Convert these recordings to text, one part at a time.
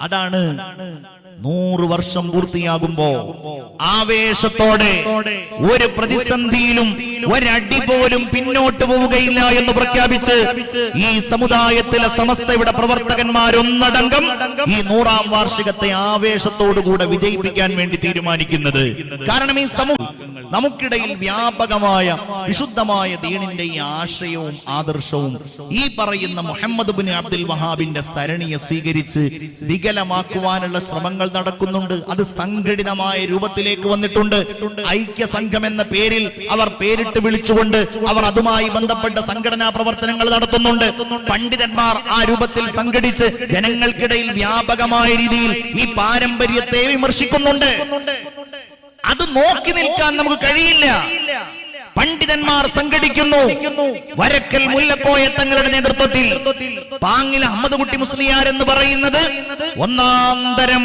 അതാണ് നൂറ് വർഷം പൂർത്തിയാകുമ്പോ ആവേശത്തോടെ ഒരു പ്രതിസന്ധിയിലും ഒരടി പോലും പിന്നോട്ട് പോവുകയില്ല എന്ന് പ്രഖ്യാപിച്ച് ഈ സമുദായത്തിലെ സമസ്തയുടെ പ്രവർത്തകന്മാരൊന്നടങ്കം ഈ നൂറാം വാർഷികത്തെ ആവേശത്തോടുകൂടെ വിജയിപ്പിക്കാൻ വേണ്ടി തീരുമാനിക്കുന്നത്. കാരണം ഈ സമൂഹം നമുക്കിടയിൽ വ്യാപകമായ വിശുദ്ധമായ ദീനിന്റെ ഈ ആശയവും ആദർശവും ഈ പറയുന്ന മുഹമ്മദ് ബിൻ അബ്ദുൽ വഹാബിന്റെ സരണിയെ സ്വീകരിച്ച് വികലമാക്കുവാനുള്ള ശ്രമങ്ങൾ നടക്കുന്നുണ്ട്. അത് സംഘടിതമായ രൂപത്തിലേക്ക് വന്നിട്ടുണ്ട്. ഐക്യ സംഘം എന്ന പേരിൽ അവർ പേരിട്ട് വിളിച്ചുകൊണ്ട് അവർ അതുമായി ബന്ധപ്പെട്ട സംഘടനാ പ്രവർത്തനങ്ങൾ നടത്തുന്നുണ്ട്. പണ്ഡിതന്മാർ ആ രൂപത്തിൽ സംഘടിച്ച് ജനങ്ങൾക്കിടയിൽ വ്യാപകമായ രീതിയിൽ ഈ പാരമ്പര്യത്തെ വിമർശിക്കുന്നുണ്ട്. അത് നോക്കി നിൽക്കാൻ നമുക്ക് കഴിയില്ല. പണ്ഡിതന്മാർ സംഘടിക്കുന്നു. വരക്കൽ മുല്ലക്കോയ തങ്ങളുടെ നേതൃത്വത്തിൽ. പാങ്ങിൽ അഹമ്മദ് കുട്ടി മുസ്ലിയാർ എന്ന് പറയുന്നത് ഒന്നാം തരം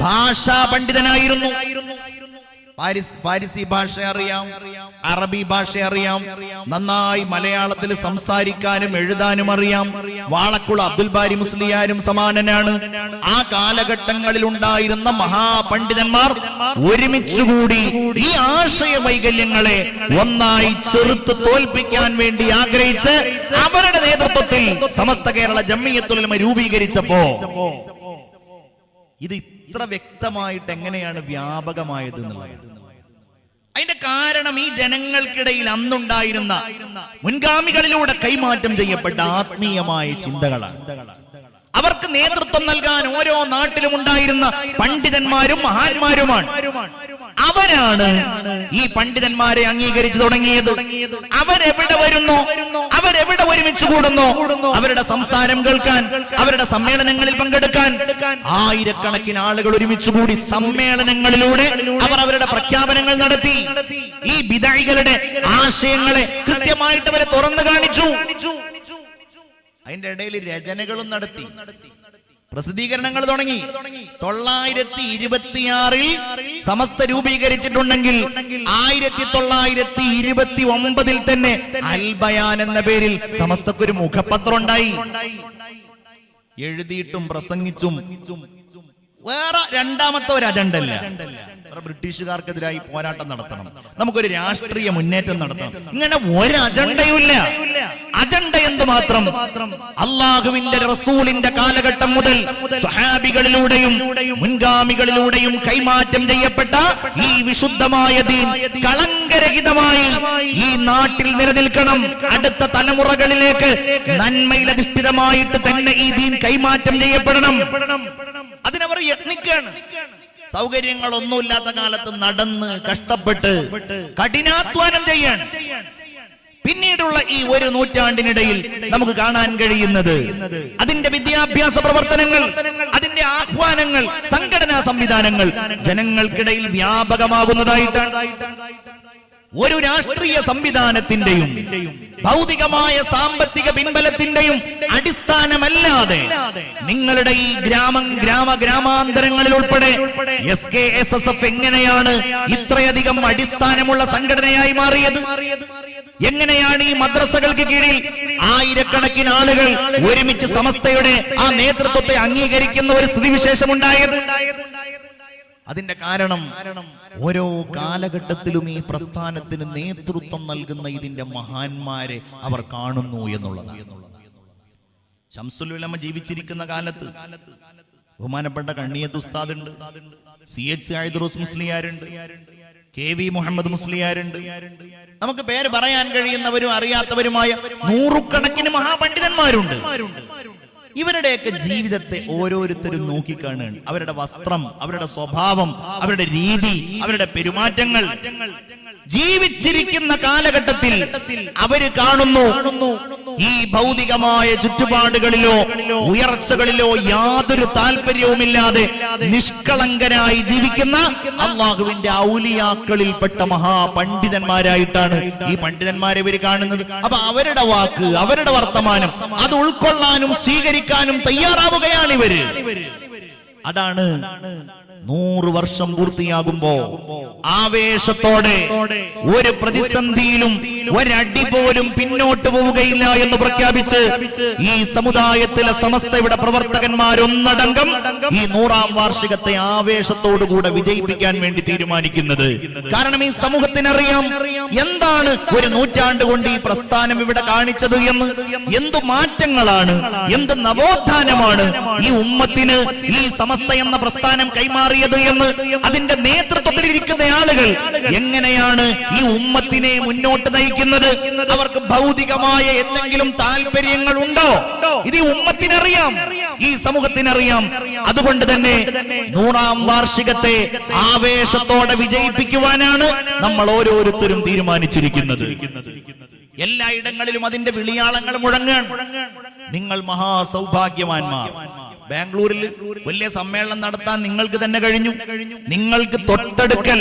ഭാഷാ പണ്ഡിതനായിരുന്നു. പാരിസി ഭാഷ അറിയാം അറബി ഭാഷ അറിയാം നന്നായി മലയാളത്തിൽ സംസാരിക്കാനും എഴുതാനും അറിയാം. വാളക്കുള അബ്ദുൽ ബാരി മുസ്ലിയാരും സമാനനാണ്. ആ കാലഘട്ടങ്ങളിൽ ഉണ്ടായിരുന്ന മഹാപണ്ഡിതന്മാർ ഒരുമിച്ചുകൂടി ഈ ആശയ വൈകല്യങ്ങളെ ഒന്നായി ചെറുത്ത് തോൽപ്പിക്കാൻ വേണ്ടി ആഗ്രഹിച്ച് അവരുടെ നേതൃത്വത്തിൽ സമസ്ത കേരള ജമ്മിയത്തുലമ രൂപീകരിച്ചപ്പോ ഇത് ഇത്ര വ്യക്തമായിട്ട് എങ്ങനെയാണ് വ്യാപകമായത് എന്നുള്ളത് കാരണം ഈ ജനങ്ങൾക്കിടയിൽ അന്നുണ്ടായിരുന്ന മുൻഗാമികളിലൂടെ കൈമാറ്റം ചെയ്യപ്പെട്ട ആത്മീയമായ ചിന്തകളാണ്. അവർക്ക് നേതൃത്വം നൽകാൻ ഓരോ നാട്ടിലും ഉണ്ടായിരുന്ന പണ്ഡിതന്മാരും മഹാന്മാരുമാണ്. അവരാണ് ഈ പണ്ഡിതന്മാരെ അംഗീകരിച്ചു തുടങ്ങിയത്. അവരെവിടെ വരുന്നു? അവരെവിടെ ഒരുമിച്ച് കൂടുന്നു? അവരുടെ സംസാരം കേൾക്കാൻ അവരുടെ സമ്മേളനങ്ങളിൽ പങ്കെടുക്കാൻ ആയിരക്കണക്കിന് ആളുകൾ ഒരുമിച്ച് കൂടി സമ്മേളനങ്ങളിലൂടെ അവർ അവരുടെ പ്രഖ്യാപനങ്ങൾ നടത്തി. വിദായികളുടെ ആശയങ്ങളെ കൃത്യമായിട്ട് അവരെ തുറന്നു കാണിച്ചു. അതിന്റെ ഇടയിൽ രചനകളും നടത്തി. പ്രസിദ്ധീകരണങ്ങൾ തുടങ്ങി. തൊള്ളായിരത്തി ഇരുപത്തിയാറിൽ സമസ്ത രൂപീകരിച്ചിട്ടുണ്ടെങ്കിൽ ആയിരത്തി തൊള്ളായിരത്തി ഇരുപത്തി ഒമ്പതിൽ തന്നെ അൽബയാൻ എന്ന പേരിൽ സമസ്തക്കൊരു മുഖപത്രം ഉണ്ടായി എഴുതിയിട്ടും പ്രസംഗിച്ചും വേറെ രണ്ടാമത്തെ ഒരു അജണ്ട അല്ല വേറെ ബ്രിട്ടീഷുകാർക്കെതിരായി പോരാട്ടം നടത്തണം. നമുക്കൊരു രാഷ്ട്രീയ മുന്നേറ്റം നടത്തണം. ഇങ്ങനെ ഒരു അജണ്ടയുമില്ല അജണ്ട എന്ത് മാത്രം അള്ളാഹുവിന്റെ റസൂലിന്റെ കാലഘട്ടം മുതൽ സഹാബികളിലൂടെയും മുൻഗാമികളിലൂടെയും കൈമാറ്റം ചെയ്യപ്പെട്ട ഈ വിശുദ്ധമായ ദീൻ കളങ്കരഹിതമായി ഈ നാട്ടിൽ നിലനിൽക്കണം. അടുത്ത തലമുറകളിലേക്ക് നന്മയിൽ അധിഷ്ഠിതമായിട്ട് തന്നെ ഈ ദീൻ കൈമാറ്റം ചെയ്യപ്പെടണം. അതിനവർ യത്നിക്കാണ്. സൗകര്യങ്ങളൊന്നുമില്ലാത്ത കാലത്ത് നടന്ന് കഷ്ടപ്പെട്ട് കഠിനാധ്വാനം ചെയ്യാൻ പിന്നീടുള്ള ഈ ഒരു നൂറ്റാണ്ടിനിടയിൽ നമുക്ക് കാണാൻ കഴിയുന്നത് അതിന്റെ വിദ്യാഭ്യാസ പ്രവർത്തനങ്ങൾ അതിന്റെ ആഹ്വാനങ്ങൾ സംഘടനാ സംവിധാനങ്ങൾ ജനങ്ങൾക്കിടയിൽ വ്യാപകമാകുന്നതായിട്ടാണ്. ഒരു രാഷ്ട്രീയ സംവിധാനത്തിന്റെയും ഭൗതികമായ സാമ്പത്തിക പിൻബലത്തിന്റെയും അടിസ്ഥാനമല്ലാതെ നിങ്ങളുടെ ഈ ഗ്രാമം ഗ്രാമ ഗ്രാമാന്തരങ്ങളിൽ ഉൾപ്പെടെ S K S S F എങ്ങനെയാണ് ഇത്രയധികം അടിസ്ഥാനമുള്ള സംഘടനയായി മാറിയത്? എങ്ങനെയാണ് ഈ മദ്രസകൾക്ക് കീഴിൽ ആയിരക്കണക്കിന് ആളുകൾ ഒരുമിച്ച് സമസ്തയുടെ ആ നേതൃത്വത്തെ അംഗീകരിക്കുന്ന ഒരു സ്ഥിതിവിശേഷം ഉണ്ടായത് അതിന്റെ കാരണം ഓരോ കാലഘട്ടത്തിലും ഈ പ്രസ്ഥാനത്തിന് നേതൃത്വം നൽകുന്ന ഇതിന്റെ മഹാന്മാരെ അവർ കാണുന്നു എന്നുള്ളതാണ്. ശംസുലുലമ ജീവിച്ചിരിക്കുന്ന കാലത്ത് ബഹുമാനപ്പെട്ട കണ്ണിയത്ത് ഉസ്താദ് ഉണ്ട് സി എച്ച് ആയുദ്രോസ് മുസ്ലിയാരുണ്ട് കെ വി മുഹമ്മദ് മുസ്ലിയാരുണ്ട്. നമുക്ക് പേര് പറയാൻ കഴിയുന്നവരും അറിയാത്തവരുമായ നൂറുകണക്കിന് മഹാപണ്ഡിതന്മാരുണ്ട്. ഇവരുടെയൊക്കെ ജീവിതത്തെ ഓരോരുത്തരും നോക്കിക്കാണുകയാണ്. അവരുടെ വസ്ത്രം അവരുടെ സ്വഭാവം അവരുടെ രീതി അവരുടെ പെരുമാറ്റങ്ങൾ. ജീവിച്ചിരിക്കുന്ന കാലഘട്ടത്തിൽ അവർ കാണുന്നു. ഈ ഭൗതികമായ ചുറ്റുപാടുകളിലോ ഉയർച്ചകളിലോ യാതൊരു താല്പര്യവുമില്ലാതെ നിഷ്കളങ്കരായി ജീവിക്കുന്ന അള്ളാഹുവിന്റെ ഔലിയാക്കളിൽപ്പെട്ട മഹാപണ്ഡിതന്മാരായിട്ടാണ് ഈ പണ്ഡിതന്മാരെ ഇവർ കാണുന്നത്. അപ്പൊ അവരുടെ വാക്ക് അവരുടെ വർത്തമാനം അത് ഉൾക്കൊള്ളാനും സ്വീകരിക്കാനും തയ്യാറാവുകയാണ് ഇവർ. അതാണ് നൂറ് വർഷം പൂർത്തിയാകുമ്പോ ആവേശത്തോടെ ഒരു പ്രതിസന്ധിയിലും ഒരടി പോലും പിന്നോട്ട് പോവുകയില്ല എന്ന് പ്രഖ്യാപിച്ച് ഈ സമുദായത്തിലെ സമസ്തയുടെ പ്രവർത്തകന്മാരൊന്നടങ്കം ഈ നൂറാം വാർഷികത്തെ ആവേശത്തോടുകൂടെ വിജയിപ്പിക്കാൻ വേണ്ടി തീരുമാനിക്കുന്നത്. കാരണം ഈ സമൂഹത്തിനറിയാം എന്താണ് ഒരു നൂറ്റാണ്ട് കൊണ്ട് ഈ പ്രസ്ഥാനം ഇവിടെ കാണിച്ചത് എന്ന്. എന്തു മാറ്റങ്ങളാണ്. എന്ത് നവോത്ഥാനമാണ്. ഈ ഉമ്മത്തിന് ഈ സമസ്ത എന്ന പ്രസ്ഥാനം കൈമാറിയത് എന്ന് അതിന്റെ നേതൃത്വത്തിൽ ഇരിക്കുന്ന ആളുകൾ എങ്ങനെയാണ് ഈ ഉമ്മത്തിനെ മുന്നോട്ട് നയിക്കുന്നത്? അവർക്ക് ഭൗതികമായ എന്തെങ്കിലും താല്പര്യങ്ങൾ ഉണ്ടോ ഇത് ഈ ഉമ്മത്തിനറിയാം ഈ സമൂഹത്തിനറിയാം. അതുകൊണ്ട് തന്നെ നൂറാം വാർഷികത്തെ ആവേശത്തോടെ വിജയിപ്പിക്കുവാനാണ് നമ്മൾ ഓരോരുത്തരും തീരുമാനിച്ചിരിക്കുന്നത്. എല്ലായിടങ്ങളിലും അതിന്റെ വിളിയാളങ്ങൾ മുഴങ്ങാൻ. നിങ്ങൾ മഹാസൗഭാഗ്യവാന്മാർ. ബാംഗ്ലൂരിൽ വലിയ സമ്മേളനം നടത്താൻ നിങ്ങൾക്ക് തന്നെ കഴിഞ്ഞു. നിങ്ങൾക്ക് തൊട്ടടുക്കൽ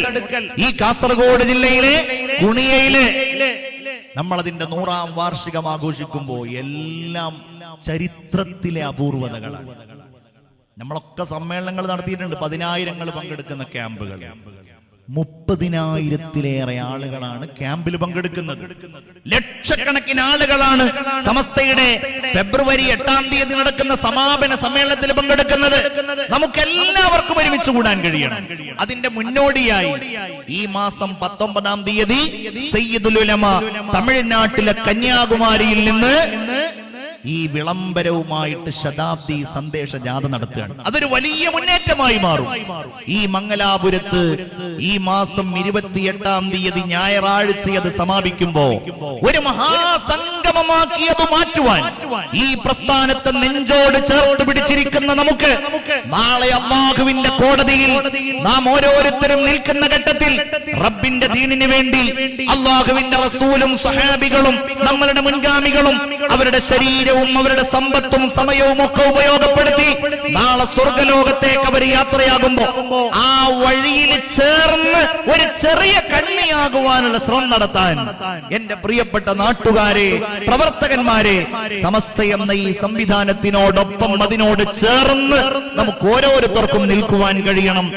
ഈ കാസർഗോഡ് ജില്ലയിലെ കുണിയയിലെ നമ്മൾ അതിന്റെ നൂറാം വാർഷികം ആഘോഷിക്കുമ്പോൾ എല്ലാം ചരിത്രത്തിലെ അപൂർവതകളാണ്. നമ്മളൊക്കെ സമ്മേളനങ്ങൾ നടത്തിയിട്ടുണ്ട്. പതിനായിരങ്ങൾ പങ്കെടുക്കുന്ന ക്യാമ്പുകൾ. മുപ്പതിനായിരത്തിലേറെ ആളുകളാണ് ക്യാമ്പിൽ പങ്കെടുക്കുന്നത്. ലക്ഷക്കണക്കിന് ആളുകളാണ് സമസ്തയുടെ ഫെബ്രുവരി എട്ടാം തീയതി നടക്കുന്ന സമാപന സമ്മേളനത്തിൽ പങ്കെടുക്കുന്നത്. നമുക്ക് എല്ലാവർക്കും ഒരുമിച്ച് കൂടാൻ കഴിയണം. അതിന്റെ മുന്നോടിയായി ഈ മാസം പത്തൊമ്പതാം തീയതി സയ്യിദുലുലമ തമിഴ്നാട്ടിലെ കന്യാകുമാരിയിൽ നിന്ന് ഈ വിളംബരവുമായിട്ട് ശതാബ്ദി സന്ദേശ ജാഥ നടത്തുകയാണ്. അതൊരു വലിയ മുന്നേറ്റമായി മാറും. ഈ മംഗലാപുരത്ത് ഈ മാസം ഇരുപത്തിയെട്ടാം തീയതി ഞായറാഴ്ച അത് സമാപിക്കുമ്പോ ഒരു മഹാസംഗമമാക്കി അത് മാറ്റുവാൻ. ഈ പ്രസ്ഥാനത്തെ നെഞ്ചോട് ചേർത്ത് പിടിച്ചിരിക്കുന്ന നമുക്ക് നാളെ അള്ളാഹുവിന്റെ കോടതിയിൽ നാം ഓരോരുത്തരും നിൽക്കുന്ന ഘട്ടത്തിൽ റബ്ബിന്റെ ദീനിന് വേണ്ടി അള്ളാഹുവിന്റെ റസൂലും സഹാബികളും നമ്മളുടെ മുൻഗാമികളും അവരുടെ ശരീരവും അവരുടെ സമ്പത്തും സമയവും ഒക്കെ ഉപയോഗപ്പെടുത്തി നാളെ സ്വർഗലോകത്തേക്ക് അവർ യാത്രയാകുമ്പോ ആ വഴിയിൽ ചേർന്ന് ഒരു ചെറിയ കണ്ണിയാകുവാനുള്ള ശ്രമം നടത്താൻ എന്റെ പ്രിയപ്പെട്ട നാട്ടുകാരെ പ്രവർത്തകന്മാരെ സമസ്ത എന്ന ഈ സംവിധാനത്തിനോടൊപ്പം അതിനോട് ചേർന്ന് നമുക്ക് ഓരോരുത്തർക്കും നിൽക്കുവാൻ കഴിയണം.